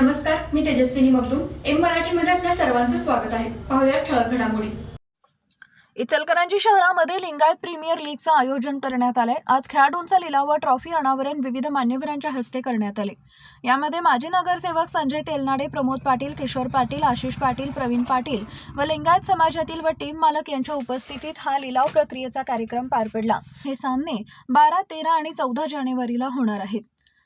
नमस्कार मी तेजस्विनी मगदूम. एम मराठीमध्ये आपल्या सर्वांचं स्वागत आहे. पाहूया ठळक घडामोडी. इचलकरंजी शहरामध्ये लिंगायत प्रीमियर लीगचं आयोजन करण्यात आलंय. आज खेळाडूंचा लिलाव व ट्रॉफी अनावरण विविध मान्यवरांच्या हस्ते करण्यात आले. यामध्ये माजी नगरसेवक संजय तेलनाडे प्रमोद पाटील किशोर पाटील आशिष पाटील प्रवीण पाटील व लिंगायत समाजातील व टीम मालक यांच्या उपस्थितीत हा लिलाव प्रक्रियेचा कार्यक्रम पार पडला. हे सामने बारा तेरा आणि चौदा जानेवारीला होणार आहेत.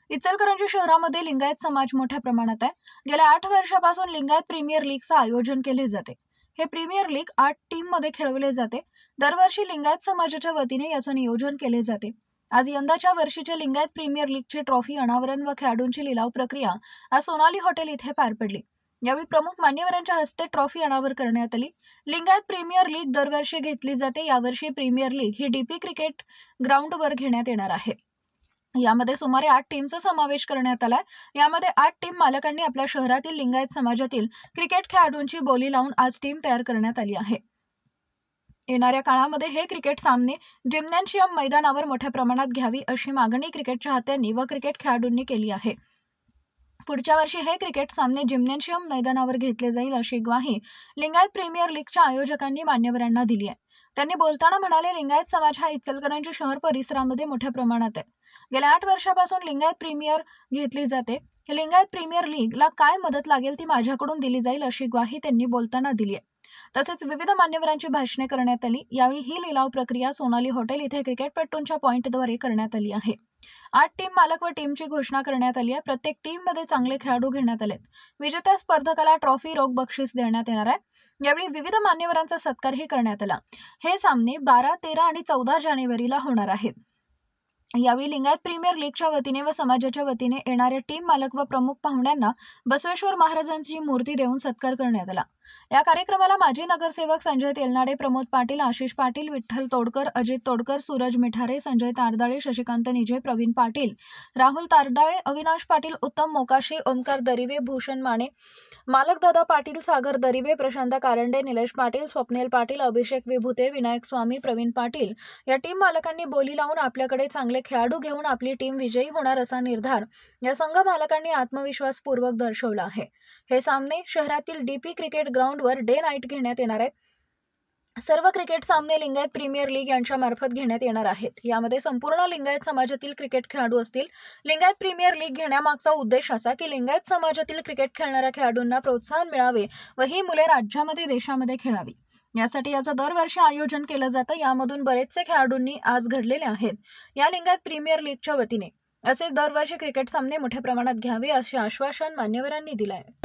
इचलकरंजी शहरामध्ये लिंगायत समाज मोठ्या प्रमाणात आहे. गेल्या आठ वर्षापासून लिंगायत प्रीमियर लीगचं आयोजन केले जाते. हे प्रीमियर लीग आठ टीममध्ये खेळवले जाते. दरवर्षी लिंगायत समाजाच्या वतीने याचं नियोजन केले जाते. आज यंदाच्या वर्षीच्या लिंगायत प्रीमियर लीगची ट्रॉफी अनावरण व खेळाडूंची लिलाव प्रक्रिया आज सोनाली हॉटेल इथे पार पडली. यावेळी प्रमुख मान्यवरांच्या हस्ते ट्रॉफी अनावर करण्यात आली. लिंगायत प्रीमियर लीग दरवर्षी घेतली जाते. यावर्षी प्रीमियर लीग ही डीपी क्रिकेट ग्राउंडवर घेण्यात येणार आहे. यामध्ये सुमारे आठ टीमचा समावेश करण्यात आलाय. यामध्ये आठ टीम मालकांनी आपल्या शहरातील लिंगायत समाजातील क्रिकेट खेळाडूंची बोली लावून आज टीम तयार करण्यात आली आहे. येणाऱ्या काळामध्ये हे क्रिकेट सामने जिम्नॅशियम मैदानावर मोठ्या प्रमाणात घ्यावी अशी मागणी क्रिकेट चाहत्यांनी व क्रिकेट खेळाडूंनी केली आहे. पुढच्या वर्षी हे क्रिकेट सामने जिम्नॅशियम मैदानावर घेतले जाईल अशी ग्वाही लिंगायत प्रीमियर लीगच्या आयोजकांनी मान्यवरांना दिली आहे. त्यांनी बोलताना म्हणाले लिंगायत समाज हा इचलकरंजी शहर परिसरामध्ये मोठ्या प्रमाणात आहे. गेल्या आठ वर्षापासून लिंगायत प्रीमियर घेतली जाते. लिंगायत प्रीमियर लीगला काय मदत लागेल ती माझ्याकडून दिली जाईल अशी ग्वाही त्यांनी बोलताना दिली आहे. तसेच विविध मान्यवरांची भाषणे करण्यात आली. यावेळी ही लिलाव प्रक्रिया सोनाली हॉटेल इथे क्रिकेटपट्टूंच्या पॉईंटद्वारे करण्यात आली आहे. आठ टीम मालक व टीमची घोषणा करण्यात आली आहे. प्रत्येक टीममध्ये चांगले खेळाडू घेण्यात आलेत. विजेत्या स्पर्धकाला ट्रॉफी रोख बक्षीस देण्यात येणार आहे. यावेळी विविध मान्यवरांचा सत्कारही करण्यात आला. हे सामने बारा तेरा आणि चौदा जानेवारीला होणार आहेत. यावेळी लिंगायत प्रीमियर लीगच्या वतीने व समाजाच्या वतीने येणाऱ्या टीम मालक व प्रमुख पाहुण्यांना बसवेश्वर महाराजांची मूर्ती देऊन सत्कार करण्यात आला. या कार्यक्रमाला माजी नगरसेवक संजय तेलनाडे प्रमोद पाटील आशिष पाटील विठ्ठल तोडकर अजित तोडकर सूरज मिठारे संजय तारदाळे शशिकांत निजे प्रवीण पाटील राहुल तारदाळे अविनाश पाटील उत्तम मोकाशी ओमकार दरिवे भूषण माने मालकदादा पाटील सागर दरिवे प्रशांत कारंडे निलेश पाटील स्वप्नील पाटील अभिषेक विभूते विनायक स्वामी प्रवीण पाटील. या टीम मालकांनी बोली लावून आपल्याकडे चांगले खेळाडू घेऊन आपली टीम विजयी होणार असा निर्धार या संघ मालकांनी आत्मविश्वासपूर्वक दर्शवला आहे. हे सामने शहरातील डीपी क्रिकेट ग्राउंडवर डे नाईट घेण्यात येणार आहेत. सर्व क्रिकेट सामने लिंगायत प्रीमियर लीग यांच्यामार्फत घेण्यात येणार आहेत. यामध्ये संपूर्ण लिंगायत समाजातील क्रिकेट खेळाडू असतील. लिंगायत प्रीमियर लीग घेण्यामागचा उद्देश असा की लिंगायत समाजातील क्रिकेट खेळणाऱ्या खेळाडूंना प्रोत्साहन मिळावे व ही मुले राज्यामध्ये देशामध्ये खेळावी. यासाठी याचं दरवर्षी आयोजन केलं जातं. यामधून बरेचसे खेळाडूंनी आज घडलेले आहेत. या लिंगायत प्रीमियर लीगच्या वतीने. असेच दरवर्षी क्रिकेट सामने मोठ्या प्रमाणात घ्यावे असे आश्वासन मान्यवरांनी दिलं आहे